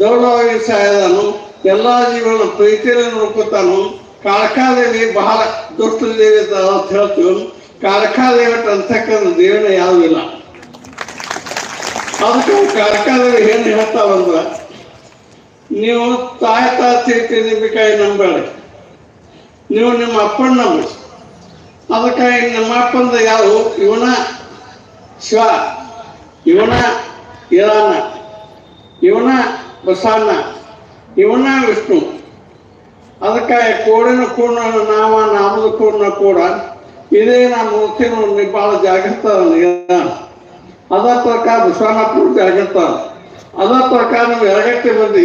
ದೌಡವಾಗಿ ಸಾಯದನು ಎಲ್ಲಾ ಜೀವನ ಪ್ರೀತಿಯಲ್ಲಿ ನೋಡ್ಕೊತಾನು. ಕಾಳಕಾದೇವಿ ಬಹಳ ದುಷ್ಟ ದೇವಿ ಅಂತ ಹೇಳ್ತೀವಿ. ಕಾಳಕಾದೇವಿ ಅಂತಕ್ಕಂಥ ದೇವನ ಯಾವುದೂ ಇಲ್ಲ. ಅದಕ್ಕೆ ಕಾಳಕಾದೇವಿ ಏನು ಹೇಳ್ತಾವಂದ್ರ ನೀವು ತಾಯಿ ತಾ ನಿಂಬಿಕಾಯಿ ನಂಬೇಡಿ ನೀವು ನಿಮ್ಮ ಅಪ್ಪನ ನಂಬಿ ಅದಕ್ಕಾಗಿ ನಮ್ಮ ಅಪ್ಪಂದ ಯಾರು? ಇವನ ಶಿವ ಇವನ ಇರಾನ. ಇವನ ಬಸವಣ್ಣ ಇವನ ವಿಷ್ಣು. ಅದಕ್ಕೆ ಕೋಡಿನ ಕೂಡ ನಾಮ ನಾಮದ ಕೂಡ ಕೂಡ ಇದೇ ನಮ್ಮ ಮೂರ್ತಿನ ಭಾಳ ಜಾಗೃತ ಅದ ಪ್ರಕಾರ ಬಸವಣ್ಣಪ್ಪನ ಜಾಗೃತ ಅದ. ಪ್ರಕಾರ ನಾವು ಎರಗಟ್ಟಿ ಬಂದು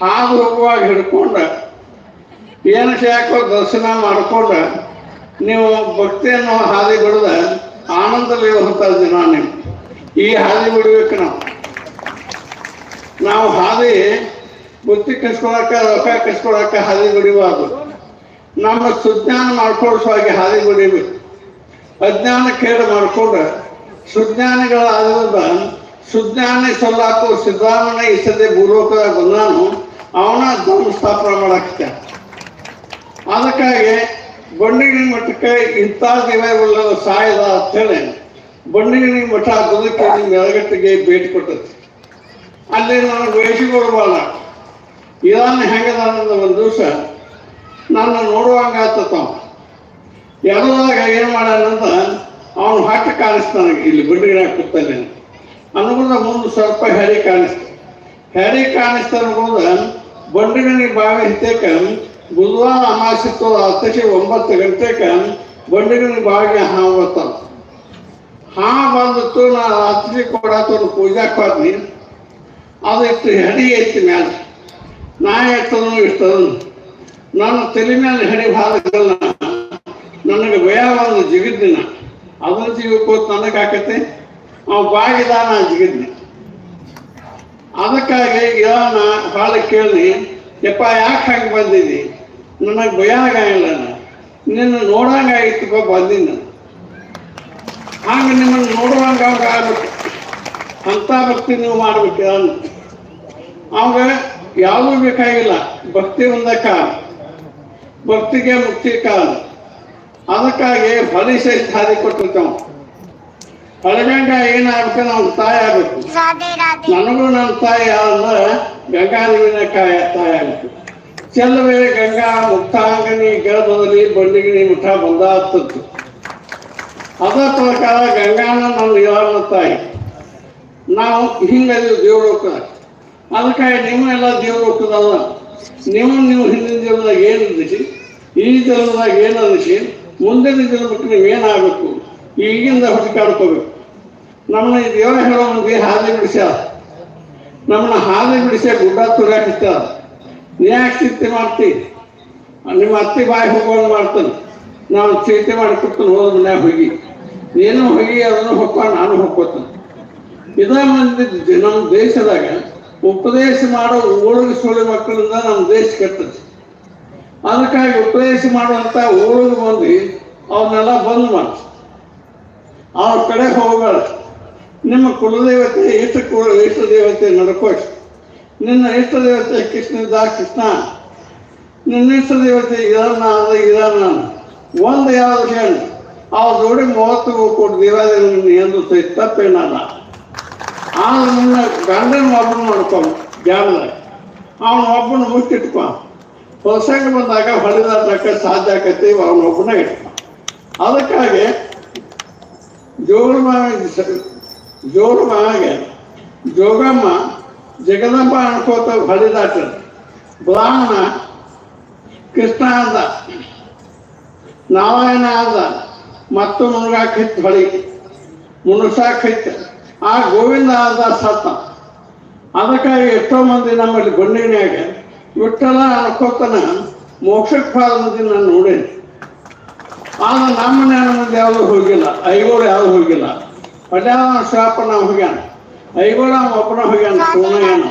ಹಾದು ಹೋಗುವಾಗ ಹಿಡ್ಕೊಂಡ, ಏನು ಶಾಖೋ ದರ್ಶನ ಮಾಡ್ಕೊಂಡ, ನೀವು ಭಕ್ತಿಯನ್ನು ಹಾದಿ ಬಿಡದ ಆನಂದದಲ್ಲಿ ಹೊಂತಾ ಜನ ನೀವು. ಈ ಹಾದಿ ಬಿಡ್ಬೇಕು ನಾವು. ನಾವು ಹಾದಿ ಬುತ್ತಿ ಕಸ್ಕೊಳಕ ರೊಕ್ಕ ಕಸ್ಕೊಳಕ ಹಾದಿ ಬಿಡಿಬಾರ್ದು ನಮ್ಮ ಸುಜ್ಞಾನ ಮಾಡ್ಕೊಳ್ಳುವಾಗೆ ಹಾದಿ ಬಿಡಿಬೇಕು ಅಜ್ಞಾನ ಕೇಡು ಮಾಡ್ಕೊಂಡು ಸುಜ್ಞಾನಿಗಳಾದ್ರಿಂದ ಸುಜ್ಞಾನ ಸೊಲ್ಲಾಕು ಸಿದ್ಧಾರಣೆ ಇಸದೆ ಭೂಲೋಕದಾಗ ಬಂದಾನು ಅವನ ಧರ್ಮ ಸ್ಥಾಪನೆ ಮಾಡಕ್ಕೆ. ಅದಕ್ಕಾಗಿ ಬಂಡಿಗಿನ ಮಠಕ್ಕೆ ಇಂಥ ದಿವಗಳ ಸಾಯದ ಅಂತೇಳಿ ಬಂಡಿಗಿನ ಮಠ ಬದುಕಿ ಮೆರಗಟ್ಟಿಗೆ ಭೇಟಿ ಕೊಟ್ಟೈತಿ ಅಲ್ಲಿ ನಾನು ವಯಸ್ಸಿಗಳು ಇದನ್ನು ಹೆಂಗದ ಒಂದು ದಿವಸ ನನ್ನ ನೋಡುವಂಗ ಆತವ ಎಡದಾಗ ಏನು ಮಾಡ್ಯಾನಂತ ಅವನು ಹಾಕಿ ಕಾಣಿಸ್ತಾನ ಇಲ್ಲಿ ಬಂಡಿಗಿರಿ ಕೂತಲ್ಲಿ ಅನುಗುಣ ಮುಂದೆ ಸ್ವಲ್ಪ ಹೆರಿ ಕಾಣಿಸ್ತ. ಹೆರಿ ಕಾಣಿಸ್ತಾ ಹೋದ ಬಂಡಿಗಣಿ ಬಾವಿ ಹಿತೇಕ ಬುಧವಾರ ಅಮಾಸಿತ್ತು ಅತ್ತಕ್ಕೆ ಒಂಬತ್ತು ಗಂಟೆಕ ಬಂಡಿಗಣಿ ಬಾವಿಗೆ ಹಾವು ಬರ್ತಾನ ಹಾ ಬಂದಿತ್ತು ನಾ ಹತ್ತಿಗೆ ಕೊಡತ್ತವ್ರು ಪೂಜಾಕ್ ಹೋದ್ನಿ ಅದು ಇತ್ತು ಹೆಡಿ ಐತಿ ಮ್ಯಾಲ. ನಾ ಎಷ್ಟದನು ಇಷ್ಟದನು ನನ್ನ ತಲೆ ಮೇಲೆ ಹೆಡಿ ಭಾಗಗಳನ್ನ ನನಗೆ ಭಯ ಒಂದು ಜಿಗಿದ್ದಿನ. ಅದನ್ನ ಜೀವಕ್ಕೂ ನನಗೆ ಆಕತೆ. ಅವ ಬಾಗಿದಾನ ಜಿಗಿದ್ನಿ ಅದಕ್ಕಾಗಿ ಇದನ್ನ ಭಾಳ ಕೇಳಿ, ಯಪ್ಪ, ಯಾಕೆ ಹಂಗೆ ಬಂದಿದ್ದಿ ನನಗೆ ಭಯ ಆಗಿಲ್ಲ ನಿನ್ನ ನೋಡಂಗಾಗಿತ್ತು ಬಂದಿನ ಹಂಗೆ ನಿಮ್ಮನ್ನು ನೋಡುವಂಗ ಅಂತ ಭಕ್ತಿ ನೀವು ಮಾಡ್ಬೇಕು ಅವಾಗ ಯಾವುದೂ ಬೇಕಾಗಿಲ್ಲ. ಭಕ್ತಿ ಒಂದ ಕಾಲ. ಭಕ್ತಿಗೆ ಮುಕ್ತಿ ಕಾಲ. ಅದಕ್ಕಾಗಿ ಫಲಿಸೈತ್ ಹಾದಿ ಕೊಟ್ಟಿರ್ತಾವ. ಹಳಗಂಗ ಏನಾಗ್ಬೇಕು ನಾವು ತಾಯಿ ಆಗ್ಬೇಕು. ನನಗೂ ನಮ್ಮ ತಾಯಿ ಅಂದ್ರೆ ನೀರಿನ ಕಾಯ ತಾಯಿ ಆಗ್ಬೇಕು. ಚೆಲ್ಲವೇ ಗಂಗಾ ಮುಕ್ತಾಂಗನಿ ಗರ್ಭದಲ್ಲಿ ಬಂಡಿಗಿನಿ ಮುಠ ಬಂದಾಗ್ತತ್ತು ಅದ ಪ್ರಕಾರ ಗಂಗಾನ ನಮ್ಮ ಯಾರನ್ನ ತಾಯಿ? ನಾವು ಹಿಂಗಲ್ಲಿ ದೇವ್ರು ಅದಕ್ಕಾಗಿ ನಿಮ್ಮನ್ನೆಲ್ಲ ದೇವ್ರು ಹೋಗ್ತದಲ್ಲ ನಿಮ್ಮ ನೀವು ಹಿಂದಿನ ಜನ್ಮದಾಗ ಏನು ಅಂದಿಸಿ ಈ ಜನ್ಮದಾಗ ಏನು ಅಂದಿಸಿ ಮುಂದಿನ ಜನ್ಮಕ್ಕೆ ನೀವು ಏನಾಗಬೇಕು ಈಗಿಂದ ಹುಡುಕಾಡ್ಕೋಬೇಕು ನಮ್ಮನ್ನ ಈ ದೇವರ ಹೇಳೋ ಮಂದಿ ಹಾದಿ ಬಿಡಿಸ ನಮ್ಮನ್ನ ಹಾದಿ ಬಿಡಿಸಿ ಗುಡ್ಡ ತುರಾಕಿಸ್ತ ನೀ ಯಾಕೆ ಚಿಂತೆ ಮಾಡ್ತಿ. ನಿಮ್ಮ ಅತ್ತಿ ಬಾಯಿ ಹೋಗೋದು ಮಾಡ್ತಾನೆ. ನಾನು ಚಿಂತೆ ಮಾಡಿ ಕೊಡ್ತಾನೆ ಹೋದ ಮನ್ಯಾಗ ಹೋಗಿ. ನೀನು ಹೋಗಿ ಅದನ್ನು ಹೊಕ್ಕ, ನಾನು ಹೊಕ್ಕೋತಾನೆ. ಇದ ಮಂದಿ ನಮ್ಮ ದೇಶದಾಗ ಉಪದೇಶ ಮಾಡೋ ಓಳಿಗೆ ಸೋಳಿ ಮಕ್ಕಳಿಂದ ನಮ್ಮ ದೇಶ ಕೆಟ್ಟದ್ದು. ಅದಕ್ಕಾಗಿ ಉಪದೇಶ ಮಾಡುವಂತ ಓಳಿಗೆ ಮಂದಿ ಅವನ್ನೆಲ್ಲ ಬಂದ್ ಮಾಡಿ ಅವ್ರ ಕಡೆ ಹೋಗಬೇಡ. ನಿಮ್ಮ ಕುಲದೇವತೆ ಇಷ್ಟ ಕುಲ ಇಷ್ಟ ದೇವತೆ ನಡ್ಕೋಟ್ ನಿನ್ನ ಇಷ್ಟ ದೇವತೆ ಕೃಷ್ಣ ಇದ್ದ ಕೃಷ್ಣ. ನಿನ್ನ ಇಷ್ಟ ದೇವತೆ ಇದನ್ನ ಅದ ಇದನ್ನ ಒಂದು ಯಾವ್ದು ಹೇಳಿ. ಅವ್ರ ಜೋಡಿ ಮೂವತ್ತು ಕೋಟಿ ದೇವಾಲಯ ಎಂದು ತಪ್ಪೇನಲ್ಲ. ನಿನ್ನ ಗಂಡನ ಒಬ್ಬನ ಮಾಡ್ಕೊಂಡು ಜ್ಞಾನದಾಗ ಅವನ ಒಬ್ಬನ ಮುಚ್ಚಿಟ್ಕೊ ಹೊಸಂಗ ಬಂದಾಗ ಹೊಡೆದಾಟಕ್ಕೆ ಸಾಧ್ಯ ಆಕತಿ, ಅವನ ಒಬ್ಬನ ಇಟ್ಕೊ. ಅದಕ್ಕಾಗಿ ಜೋಗಮ್ಮ ಮಾವಿಗೆ ಜೋಗಮ್ಮ ಜಗದಂಬ ಅನ್ಕೋತ ಹೊಡೆದಾಟ ಬ್ರಾಹ್ಮಣ ಕೃಷ್ಣ ಅಂದ. ನಾರಾಯಣ ಅಂದ. ಮತ್ತು ಮುನುಗಾಕಿತ್ತು ಹೊಳಿ ಮುನುಸಾಕಿತ್ತು ಆ ಗೋವಿಂದ ಆದ ಸತ್ತ. ಅದಕ್ಕಾಗಿ ಎಷ್ಟೋ ಮಂದಿ ನಮ್ಮಲ್ಲಿ ಬಂಡಿನ್ಯಾಗ ವಿಠಲ ಅನ್ಕೋತನ ಮೋಕ್ಷಕ್ಕೆ ಮಂದಿ ನಾನು ನೋಡೇನಿ. ಆಗ ನಮ್ಮ ಮುಂದೆ ಮಂದಿ ಯಾವುದು ಹೋಗಿಲ್ಲ. ಐಗೋಳು ಯಾವುದು ಹೋಗಿಲ್ಲ. ಪಡ್ಯಾವ ಶಾಪನ ಹೋಗ್ಯಾನ. ಐಗೋಳ ಒಬ್ಬನ ಹೋಗ್ಯಾನ ಸೋನಯ್ಯನ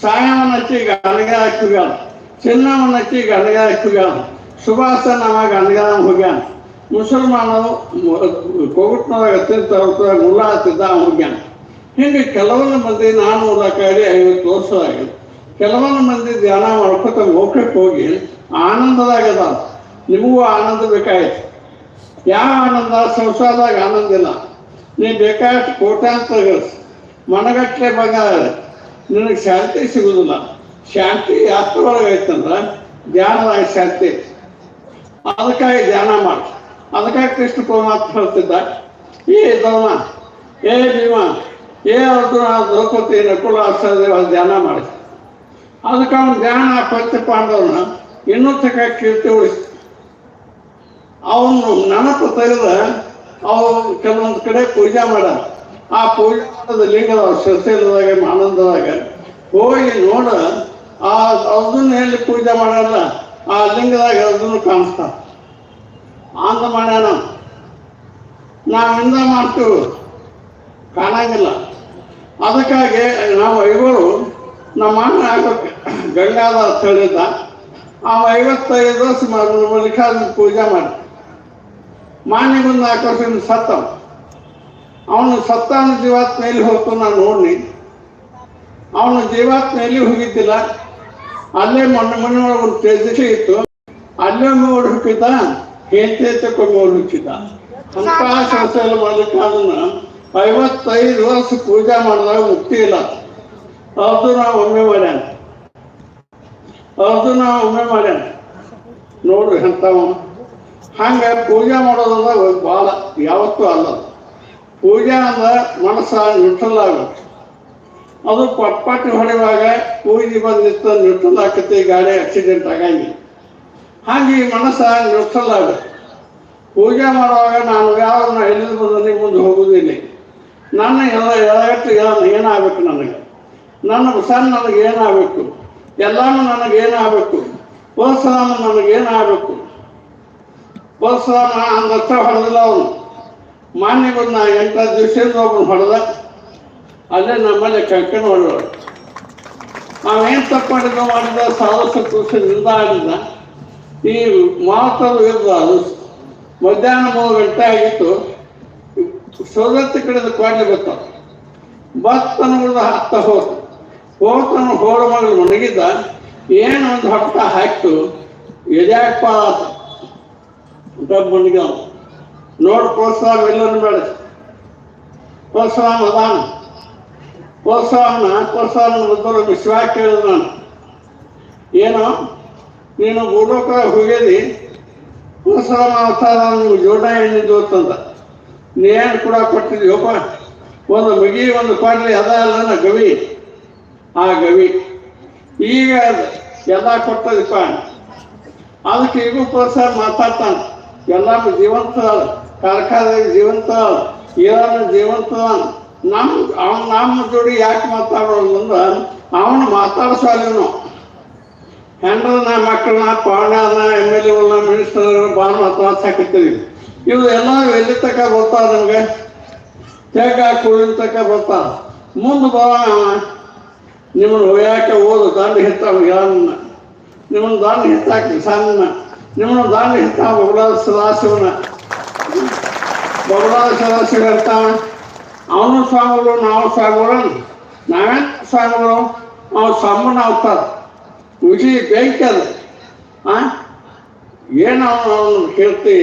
ಸಾಯವನ್ನ ಹಚ್ಚಿ ಗಣಗ ಹಾಕಿಗಾನ ಚಿನ್ನವನ್ನ ಹಚ್ಚಿ ಗಣಗ ಹಾಕಿಗಾನ ಸುಭಾಷ ಅವ ಗಣಗ ಹೋಗ್ಯಾನ. ಮುಸಲ್ಮಾನರು ಕೋವಿಡ್ನೊಳಗೆ ಅತ್ಯಂತ ಮುಲ್ಲ ಅವ ಹೋಗ್ಯಾನ ಹಿಂಗೆ ಕೆಲವೊಂದು ಮಂದಿ ನಾನು ಓದಕ್ಕಾಗಿ ಐವತ್ತು ವರ್ಷ ಆಗಿದೆ. ಕೆಲವೊಂದು ಮಂದಿ ಧ್ಯಾನ ಮಾಡ್ಕೊತ ಮೋಕ್ಷಕ್ಕೆ ಹೋಗಿ ಆನಂದದಾಗದ ನಿಮಗೂ ಆನಂದ ಬೇಕಾಯ್ತು. ಯಾವ ಆನಂದ? ಸಂಸಾರದಾಗ ಆನಂದ ಇಲ್ಲ. ನೀ ಬೇಕಾದಷ್ಟು ಕೋಟ್ಯಾಂತರ ಮನಗಟ್ಟಲೆ ಬಂಗಾರ ನಿನಗೆ ಶಾಂತಿ ಸಿಗುದಿಲ್ಲ. ಶಾಂತಿ ಯಾತ್ರೊಳಗೆ ಐತಂದ್ರೆ ಧ್ಯಾನದಾಗ ಶಾಂತಿ. ಅದಕ್ಕಾಗಿ ಧ್ಯಾನ ಮಾಡಿ ಅದಕ್ಕಾಗಿ ಕೃಷ್ಣ ಪರಮಾತ್ಮ ಹೇಳ್ತಿದ್ದ, ಏ ಧರ್ಮ ಏ ಭೀಮ, ಏ ಅರ್ಜುನ ದ್ರೌಪದಿ ನಕುಲ ಅಷ್ಟದೇವ ಧ್ಯಾನ ಮಾಡಿ. ಅದಕ್ಕೆ ಅವನು ಧ್ಯಾನ ಪಂಚ ಪಾಂಡವನ ಇನ್ನೂ ತಕ್ಕ ಕೀರ್ತಿ ಉಳಿಸ್ತ ಅವನು ನೆನಪು ತೆಗೆದ ಅವನು ಕೆಲವೊಂದು ಕಡೆ ಪೂಜೆ ಮಾಡ ಆ ಪೂಜೆ ಮಾಡೋದು ಲಿಂಗದ ಶ್ರದ್ಧೆದಾಗ ಆನಂದದಾಗ ಹೋಗಿ ನೋಡ, ಆ ಅದನ್ನ ಎಲ್ಲಿ ಪೂಜೆ ಮಾಡಲ್ಲ ಆ ಲಿಂಗದಾಗ ಅದನ್ನು ಕಾಣಿಸ್ತಾವ ಆಂದ ಮಾಡ್ಯಾನ. ನಾವಿಂದ ಮಾಡ್ತು. ಕಾಣಂಗಿಲ್ಲ. ಅದಕ್ಕಾಗಿ ನಾವು ಐವರು, ನಮ್ಮ ಅಣ್ಣ ಹಾಕೋಕೆ ಗಂಗಾದ ಅಂತ ಹೇಳಿದ್ದ. ಆ ಐವತ್ತೈದು ವರ್ಷ ಮಲ್ಲಿಕಾರ್ಜುನ ಪೂಜೆ ಮಾಡಿ ಮಾನ್ಯ ಬಂದು ನಾಲ್ಕು ವರ್ಷದಿಂದ ಸತ್ತ ಅವನು ಸತ್ತಾನ ಜೀವಾತ್ಮ ಎಲ್ಲಿ ಹೋಗ್ತು ನಾನು ನೋಡಿ ಅವನು ಜೀವಾತ್ಮ ಎಲ್ಲಿ ಹೋಗಿದ್ದಿಲ್ಲ. ಅಲ್ಲೇ ಮಣ್ಣು ಮಣ್ಣೊಳಗೆ ಒಂದು ತೇಜಸ್ವಿ ಇತ್ತು. ಅಲ್ಲೇ ನೋಡಿ ಹುಟ್ಟಿದ್ದ ಹುಟ್ಟಿದ್ದ ಅಂತ ಮಾಡ್ಲಿಕ್ಕೆ ಮಲ್ಲಿಕಾರ್ಜುನ ಐವತ್ತೈದು ವರ್ಷ ಪೂಜೆ ಮಾಡಿದಾಗ ಮುಕ್ತಿ ಇಲ್ಲ. ಅದು ನಾವು ಒಮ್ಮೆ ಮಾಡ್ಯಾನ. ಅದು ನಾವು ಒಮ್ಮೆ ಮಾಡ್ಯಾನ. ನೋಡ್ರಿ ಅಂತವ ಹಂಗ ಪೂಜೆ ಮಾಡೋದಂದ್ರೆ ಭಾಳ ಯಾವತ್ತೂ ಅಲ್ಲ ಪೂಜೆ ಅಂದ್ರೆ ಮನಸ್ಸ ನ್ಯೂಟ್ರಲ್ ಆಗುತ್ತೆ ಅದು ಪಟ್ಪಟ್ಟಿ ಹೊಡೆಯುವಾಗ ಪೂಜೆ ಬಂದಿತ್ತು ನ್ಯೂಟ್ರಲ್ ಆಕತಿ ಗಾಡಿ ಆಕ್ಸಿಡೆಂಟ್ ಆಗಂಗಿಲ್ಲ. ಹಾಗೆ ಮನಸ್ಸ ಆಗುತ್ತೆ ಪೂಜೆ ಮಾಡುವಾಗ ನಾನು ಯಾವನ್ನ ಎಲ್ಲಿಂದ ಬಂದಿ ಮುಂದೆ ಹೋಗುವುದಿಲ್ಲ. ನನ್ನ ಎಲ್ಲ ಎಳಗಟ್ಟು ಏನಾಗಬೇಕು ನನಗೆ? ನನ್ನ ಸಣ್ಣ ನನಗೆ ಏನಾಗಬೇಕು? ಎಲ್ಲಾನು ನನಗೆ ಏನಾಗಬೇಕು? ಪರಶುರಾಮ ನನಗೆ ಏನಾಗಬೇಕು? ಪರಶುರಾಮ ಅಂದಷ್ಟ ಹೊಡೆದಿಲ್ಲ ಅವನು. ಮಾನ್ಯ ಬಂದ ಎಂಟು ದಿವಸದಿಂದ ಒಬ್ಬನು ಹೊಡೆದ. ಅಲ್ಲೇ ನಮ್ಮಲ್ಲಿ ಕಂಕಣ ಹೊಡೆದ ನಾವೇನು ತಪ್ಪು ಮಾಡಿದ ಮಾಡಿದ ಸಾವಿರ ದಿವಸದಿಂದ ಆಡಿದ ಈ ಮಾತರು ಇರೋದು ಅದು ಮಧ್ಯಾಹ್ನ ಮೂರು ಗಂಟೆ ಆಗಿತ್ತು. ಸೌದತ್ತಿ ಕಡೆದು ಕೊಡಲಿ ಬತ್ತ ಬತ್ತನು ಉಳಿದ ಹತ್ತ ಹೋತು ಹೋತನು ಹೋರ ಮಗಳು ಮಣಗಿದ್ದ ಏನು ಒಂದು ಹೊಟ್ಟ ಹಾಕ್ತು. ಎದ್ಯಾಕಪ್ಪ ಡಬ್ ಮಣಗ ನೋಡು ಪ್ರೋತ್ಸಾಹ ಎಲ್ಲರೂ ಬೇಡ. ಪ್ರೋತ್ಸಾಹ ಅದಾನ. ಪ್ರೋತ್ಸಾಹನ ಪ್ರೋತ್ಸಾಹ ಮೊದಲು ವಿಶ್ವ ಕೇಳಿದ ನಾನು. ಏನು? ನೀನು ಭೂಲೋಕ ಹೋಗ್ಯದಿ ಹೊಸ ಅವತಾರ ನಿಮ್ಗೆ ಜೋಡ ಹೇಳಿದ್ದು ಅಂತಂದ. ನೀನು ಕೂಡ ಕೊಟ್ಟಿದ್ಯಪ್ಪ ಒಂದು ಮಗಿ, ಒಂದು ಕೊಡ್ಲಿ ಅದ ಅಲ್ಲ ಗವಿ. ಆ ಗವಿ. ಈಗ ಎಲ್ಲ ಕೊಟ್ಟದಪ್ಪ ಅದಕ್ಕೆ ಈಗೂ ಪ್ರೋತ್ಸಾಹ ಮಾತಾಡ್ತಾನೆ. ಎಲ್ಲ ಜೀವಂತ ಕಾರ್ಖಾನೆ ಜೀವಂತ ಇರೋನು ಜೀವಂತ ನಮ್ಮ ಅವ್ನು, ನಮ್ಮ ಜೋಡಿ ಯಾಕೆ ಮಾತಾಡೋದು ಅಂದ್ರೆ, ಅವನು ಮಾತಾಡ್ಸೋನು ಹೆಂಡ್ರನ್ನ ಮಕ್ಕಳನ್ನ ಪಾಂಡನ ಎಂ ಎಲ್ ಎಗಳನ್ನ ಮಿನಿಸ್ಟರ್ ಭಾಳ ಮಾತಾಡ್ಸಾಕತ್ತೀವಿ ಇವು ಎಲ್ಲ ಎಲ್ಲಿ ತಕ ಬರ್ತಾವ ನಮ್ಗೆ? ತೇಗ ಕುಳಿನ ತಕ ಬರ್ತಾವ ಮುಂದೆ ಬರ ನಿಮ್ಮನ್ನ ಒಯ್ಯಾಕೆ ಓದು ದಾಂಡಿ ಹಿತ್ತಾವ ಯಾರನ್ನ ನಿಮ್ಮನ್ನ ದಾಂಡಿ ಹಿತ್ತಾಕಿ ಸಣ್ಣ ನಿಮ್ಮನ್ನು ದಾಂಡಿ ಹಿತ್ತಾವ ಬಬಲಾದ ಸದಾಶಿವನ ಬಬಲಾದ ಸದಾಶಿವ ಇರ್ತಾವ ಅವನು ಸ್ವಾಮಿಗಳು, ನಾವು ಸ್ವಾಮಿಗಳು. ನಾವೇನು ಸ್ವಾಮಿಗಳು? ಅವ್ನು ಸಮ್ಮನ ಅವತಾರ ವಿಧಿ ಬೆಂಕಿ ಅದು ಆ? ಏನು ಅವನು ಕೇಳ್ತಿ?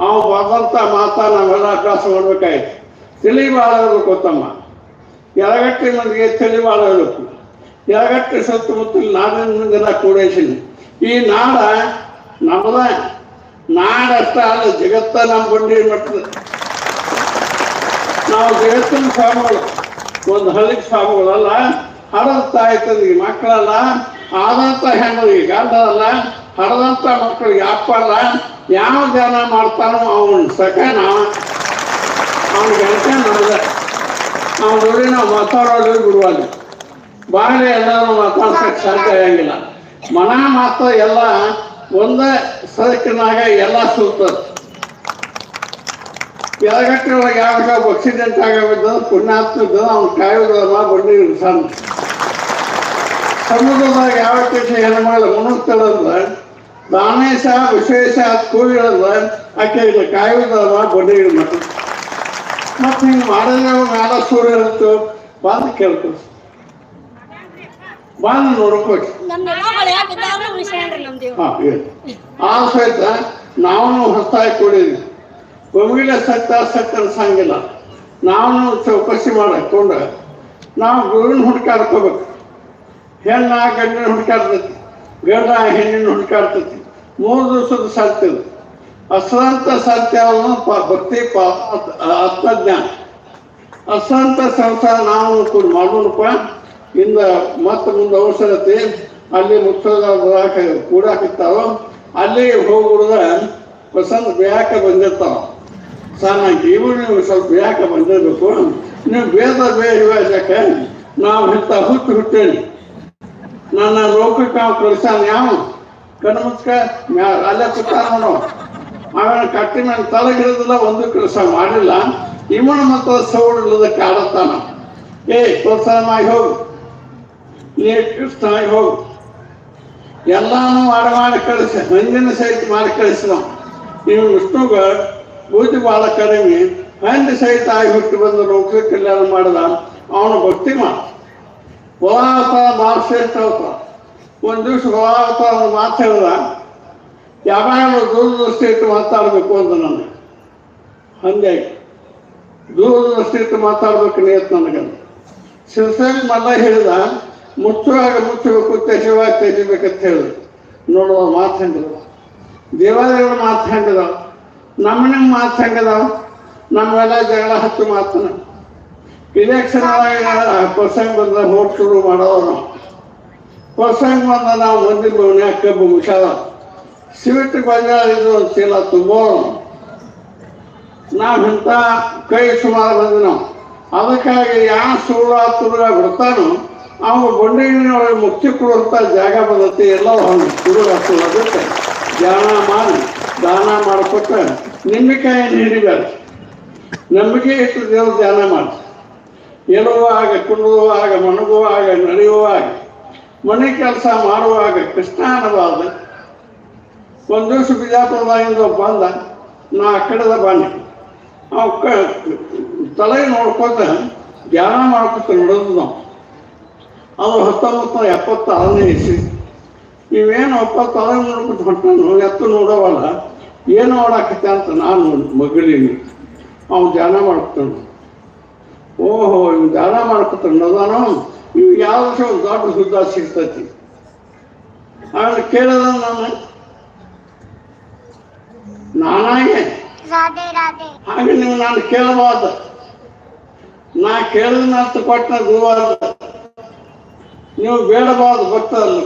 ಅವ ಬದಂತ ಮಾತಾ ನಾವೆಲ್ಲ ಅಭ್ಯಾಸ ಮಾಡ್ಬೇಕಾಯ್ತು. ತಿಳಿ ಭಾಳ ಇರ್ಬೇಕು ಗೊತ್ತಮ್ಮ ಎರಗಟ್ಟಿ ಮಂದಿಗೆ ತಿಳಿ ಭಾಳ ಇರಬೇಕು ಎಡಗಟ್ಟಿ ಸುತ್ತಮುತ್ತಲು ನಾಡಿನ ಕೂಡೇಸಿನಿ ಈ ನಾಡ ನಮ್ಮದ ನಾಡಷ್ಟ ಅಲ್ಲ, ಜಗತ್ತ ನಮ್ಮ ಬಂಡಿ ಮಟ್ಟದ ನಾವು ಜಗತ್ತಿನ ಸ್ವಾಮಿಗಳು ಒಂದು ಹಳ್ಳಿಗೆ ಸ್ವಾಮಿಗಳಲ್ಲ ಹಡದ ತಾಯಿ ತಂದಿಗೆ ಮಕ್ಕಳಲ್ಲ. ಆದಂತ ಹೆಣ್ಣು ಗಂಡ ಅಲ್ಲ ಹಡದಂತ ಮಕ್ಕಳಿಗೆ ಅಪ್ಪ ಅಲ್ಲ ಯಾವ ಜನ ಮಾಡ್ತಾನೋ ಅವನ ಸಕನ ಅವನ ಗೆಳತ ನಮ್ದ ಅವ್ನ ನೋಡಿ ನಾವು ಮಾತಾಡೋದು ಬಿಡುವಾಗ ಬಾಳೆ ಎಲ್ಲರೂ ಮಾತಾಡ್ಸಕ್ಕೆ ಸಾಧ್ಯ ಆಗಿಲ್ಲ ಮನ ಮಾತು ಎಲ್ಲ ಒಂದೇ ಸದಕಿನಾಗ ಎಲ್ಲ ಸುತ್ತದ ಎಡಗಟ್ಟೆ ಒಳಗೆ ಯಾವಾಗ ಆಕ್ಸಿಡೆಂಟ್ ಆಗಬಿದ್ದು ಪುಣ್ಯಾತ್ಮದ್ದು ಅವ್ನು ಕಾಯೋದಲ್ಲ ಬಂಡಿ ಸಣ್ಣ ಸಮುದ್ರದಾಗ ಯಾವ ಕೆಲಸ ಹೆಣ್ಮಗಳು ನಾನೇ ದಾನೇಶ ವಿಶೇಷ ಕೂಗಿಳಂದ್ರ ಆಕೆ ಇಲ್ಲ ಕಾಯುವುದಲ್ಲ ಬಂಡಿ ಮಟ್ಟ ಮತ್ತೆ ಹಿಂಗೆ ಮಾಡಿದ್ರೆ ನಾಡ ಸೂರ್ಯ ಇರುತ್ತೆ ಬಂದು ಕೇಳ್ಕೊಸ್ ಬಂದು ಹೇಳಿ ಆ ಸಹಿತ ನಾವು ಹೊಸ್ತಾಗಿ ಕೊಡಿದ್ವಿ. ಗೊಂಬಿಲ ಸತ್ತ ಸತ್ತ ಅನ್ಸಂಗಿಲ್ಲ. ನಾವು ಚೌಕಸಿ ಮಾಡಕೊಂಡ ನಾವು ಗುರುವಿನ ಹುಡುಕಾಡ್ಕೋಬೇಕು. ಹೆಣ್ಣ ಗಂಡಿನ ಹುಡುಕಾಡ್ತತಿ, ಗಂಡ ಹೆಣ್ಣಿನ ಹುಡ್ಕಾಡ್ತೈತಿ. ಮೂರು ದಿವಸದ ಸತ್ಯ ಅಸಂತ ಪ, ಭಕ್ತಿ ಪ ಆತ್ಮಜ್ಞಾನ. ಅಸಂತ ಸಂಸಾರ ನಾವು ಕೂಡ ಮಾಡೋಣಪ್ಪ ಇಂದ ಮತ್ತೆ ಮುಂದೆ ಅವಸರತೆ ಅಲ್ಲಿ ಬರಾಕ ಕೂಡಾಕಿರ್ತಾವ ಅಲ್ಲಿ ಹೋಗ್ಬಿಡ್ದ ವಸಂತ ಬೇಕ ಬಂದಿರ್ತಾವ. ಸಾನಾಗಿ ಇವು ನೀವು ಸ್ವಲ್ಪ ಬೇಯಾಕ ಬಂದಿರ್ಬೇಕು. ನೀವು ಬೇದ ಬೇಡ ನಾವು ಇಂಥ ಹುಟ್ಟು ಹುಟ್ಟೇನಿ. ನನ್ನ ಲೋಕಕ್ಕೆ ನಾವು ಕಳಿಸ್ತಾನ ಯಾವ? ಕಣ್ಮುಚ್ಕ ಮ್ಯಾ, ಅಲ್ಲೇ ಸುತ್ತಾನ ನೋಡು ಅವನ ಕಟ್ಟಿ ನನ್ನ ತಲೆಗಿರೋದಿಲ್ಲ ಒಂದು ಕೆಲಸ ಮಾಡಿಲ್ಲ. ಇವನ ಮತ್ತು ಸೌಡಿಲ್ಲದ ಕಾಡತ್ತಾನ ಏ, ಪ್ರೋತ್ಸಾಹ ಹೋಗು. ನೀ ಆಗಿ ಹೋಗು. ಎಲ್ಲಾನು ಮಾಡಿ ಮಾಡಿ ಕಳಿಸಿ ಹಂದಿನ ಸಹಿತ ಮಾಡಿ ಕಳಿಸಿದ ನೀವು. ವಿಷ್ಣುಗ ಬೂದಿ ಭಾಳ ಕಡಿಮೆ ಹಂದಿ ಸಹಿತ ಆಗಿ ಹುಟ್ಟಿ ಬಂದು ಲೋಕ ಕಲ್ಯಾಣ ಮಾಡಿದ, ಅವನು ಭಕ್ತಿ ಮಾಡ. ಶ್ರೇಷ್ಠ ಅವತಾರ ಒಂದು ದಿವಸ ಹೊಲಾವತಾರ ಮಾತು ಹೇಳಿದ ಯಾವಾಗ ದೂರದೃಷ್ಟಿ ಇಟ್ಟು ಮಾತಾಡಬೇಕು ಅಂತ ನನಗೆ. ಹಂಗಾಗಿ ದೂರದೃಷ್ಟಿ ಇಟ್ಟು ಮಾತಾಡ್ಬೇಕು ನಿಯತ್ ನನಗೆ. ಶಿವಸೇನ ಮಲ್ಲ ಹೇಳಿದ, ಮುಚ್ಚುವಾಗ ಮುಚ್ಚಬೇಕು, ತೆಗೆಯುವಾಗ ತೆಗಿಬೇಕಂತ ಹೇಳಿದ್ರು. ನೋಡುವ ಮಾತು ಹೆಂಗಿದಾವ ದೇವಾಲಯಗಳ ಮಾತು ಹೆಂಗಿದಾವ ನಿಮ್ಮ ಮಾತು ಹೆಂಗಿದಾವ ನಮ್ಮೆಲ್ಲ ಜಗಳ ಹತ್ತು ಮಾತನ ಇಲೆಕ್ಷನ್ ಪ್ರಸಂಗ ಬಂದ ನೋಟ್ ಶುರು ಮಾಡೋರು. ಪ್ರಸಂಗ ಬಂದ ನಾವು ಮಂದಿ ಮನೆ ಕಬ್ಬು ಮುಷಾದ ಸಿವಿಟ್ ಇದು ಚೀಲ ತುಂಬೋರು ನಾವು ಇಂಥ ಕೈ ಸುಮಾರು ಬಂದು ನಾವು ಅದಕ್ಕಾಗಿ ಯಾವ ಸುಳ್ಳ ತುರುಗ ಬಿಡ್ತಾನೋ ಅವನು ಬಂಡಿನೊಳಗೆ ಮುಕ್ತಿ ಕೊಡುವಂಥ ಜಾಗ ಬಂದತಿ, ಎಲ್ಲ ಅವನು ಧ್ಯಾನ ಮಾಡಿ, ದಾನ ಮಾಡಿಕೊಟ್ಟ, ನಿಂಬಿಕಾಯಿ ಹಿಡಿಬೇಡ ನಂಬಿಕೆ ಇಟ್ಟು ದೇವರು ಧ್ಯಾನ ಮಾಡಿ ಏಳುವಾಗ ಕುಂಡುವಾಗ ಮಣಗುವಾಗ ನಡೆಯುವಾಗ ಮನೆ ಕೆಲಸ ಮಾಡುವಾಗ ಕೃಷ್ಣ ಅನ್ನಬಾರ್ದು ಒಂದು ದಿವಸ ಬಿಜಾಪುರದಾಗಿಂದ ಬಂದ, ನಾ ಆ ಕಡೆದ ಬನ್ನಿ ಅವ ಕ, ತಲೆ ನೋಡ್ಕೊತ ಧ್ಯಾನ ಮಾಡ್ಕೊತ ನೋಡೋದು ನಾವು ಅದು ಹತ್ತೊಂಬತ್ತು ನೂರ ಎಪ್ಪತ್ತಾರನೇ ಇಸಿ ನೀವೇನು ಒಪ್ಪತ್ತು ತಲೆ ನೋಡ್ಕೊಂಡು ಹೊಂಟಾನು, ಎತ್ತು ನೋಡೋವಲ್ಲ, ಏನು ನೋಡಾಕತ್ತೆ ಅಂತ ನಾನು ಮಗಳಿನಿ. ಅವ್ನು ಧ್ಯಾನ ಮಾಡ್ತಾನೆ ಓಹೋ ಇವ್ ದಾನ ಮಾಡ್ಕೊತಾರೆ ಅದಾನೋ ಇವ್ ಯಾವ ವರ್ಷ ಒಂದು ದೊಡ್ಡ ಹುದ್ದ ಸಿಗ್ತತಿ? ಆಮೇಲೆ ಕೇಳದ ನಾನು? ನಾನಾಗೆ ಹಾಗೆ? ನೀವು ನಾನು ಕೇಳಬಾರ್ದ. ನಾ ಕೇಳಿದ ಅಂತ ಕೊಟ್ಟ ಗುರುವಾರ ನೀವು ಬೇಡಬಾರ್ದು ಭಕ್ತರಲ್ಲಿ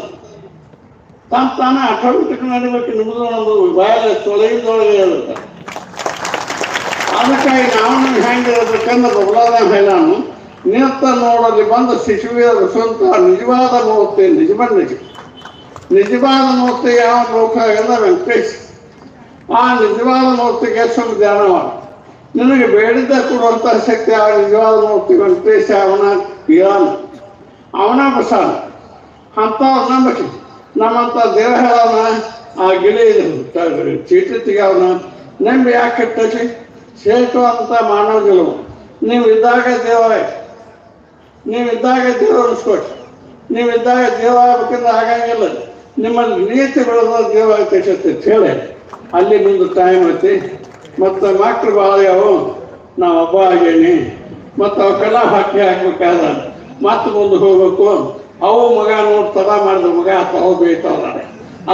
ತಾನು ತಾನೇ ಆಟೋಮೆಟಿಕ್ ನಡಿಬೇಕು ನಿಮ್ಮದು ಒಂದು ಬಾಯಲ್ಲಿ ತೊಳೆಯಿಂದೊಳಗೆ ಹೇಳುತ್ತೆ ಅದಕ್ಕಾಗಿ ನಾವು ಹೆಂಗಿರಬೇಕಂದ್ರೆ ಬಬಲಾದ ಹೇಳಾನು. ನಿಯತ್ತ ನೋಡಲಿ ಬಂದ ಶಿಶುವಿಯರು ಸ್ವಂತ ನಿಜವಾದ ಮೂರ್ತಿ ನಿಜಮನ್ ನಿಜ. ನಿಜವಾದ ಮೂರ್ತಿ ಯಾವ ಲೋಕ ಎಲ್ಲ ವೆಂಕಟೇಶ್. ಆ ನಿಜವಾದ ಮೂರ್ತಿಗೆ ಸ್ವಲ್ಪ ಧ್ಯಾನ ನಿನಗೆ ಬೇಡಿದ್ದ ಕೊಡುವಂಥ ಶಕ್ತಿ ಆ ನಿಜವಾದ ಮೂರ್ತಿ ವೆಂಕಟೇಶ ಅವನ ಇರಾನ ಅವನ ಪ್ರಸಾದ. ಅಂಥವ್ರು ನಂಬಿಕೆ. ನಮ್ಮಂಥ ದೇವರವನ ಆ ಗಿಳಿ ಚೀಟಿ ತೆಗೆಯವನ ನಂಬಿ ಯಾಕೆ ಕೆಟ್ಟಕ್ಕೆ ಶ್ರೇಷ್ಠವಂತ ಮಾನವ ಗೆಲುವು ನೀವಿದ್ದಾಗ ಇದ್ದಾಗ ನೀವಿದ್ದಾಗ ನೀವು ಇದ್ದಾಗ ದೇವ ಅನಿಸ್ಕೊಡಿ ನೀವು ಇದ್ದಾಗ ದೇವ ಆಗ್ಬೇಕಂದ್ರೆ ಆಗಂಗಿಲ್ಲ. ನಿಮ್ಮಲ್ಲಿ ನೀತಿ ಬೆಳೆದ ದೇವ ಆಗ್ತೈತೆ ಹೇಳಿ. ಅಲ್ಲಿ ನಿಮ್ದು ಟೈಮ್ ಐತಿ. ಮತ್ತು ಮಕ್ಕಳು ಭಾಳ ಯಾವ ನಾವು ಒಬ್ಬ ಆಗೇನಿ. ಮತ್ತು ಅವಕ್ಕೆಲ್ಲ ಹಾಕಿ ಹಾಕ್ಬೇಕಾದ. ಮತ್ತೆ ಮುಂದೆ ಹೋಗ್ಬೇಕು. ಅವು ಮಗ ನೋಡಿ ತಡ ಮಾಡಿದ ಮಗ ಅವು ಬೇಯ್ತಾವ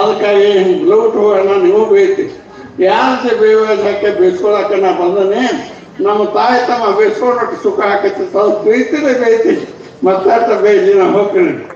ಅದಕ್ಕಾಗಿ ಲೌಟ್ ಹೋಗೋಣ ನೀವು ಬೇಯ್ತಿ ಯಾರಂತೆ ಬೇಯೋದಕ್ಕೆ ಬೇಯಿಸ್ಕೊಳಕ್ಕೆ ನಾ ಬಂದನೆ? ನಮ್ಮ ತಾಯಿ ತಮ್ಮ ಬೇಯಿಸ್ಕೊಂಡಟ್ಟು ಸುಖ ಹಾಕತ್ತೆ. ಸ್ವಲ್ಪ ಬೇಯ್ತೀನಿ ಬೇಯ್ತೀನಿ ಮತ್ತೆ ಬೇಯ್ತೀನಿ ನಾ ಹೋಗ್ತೀನಿ.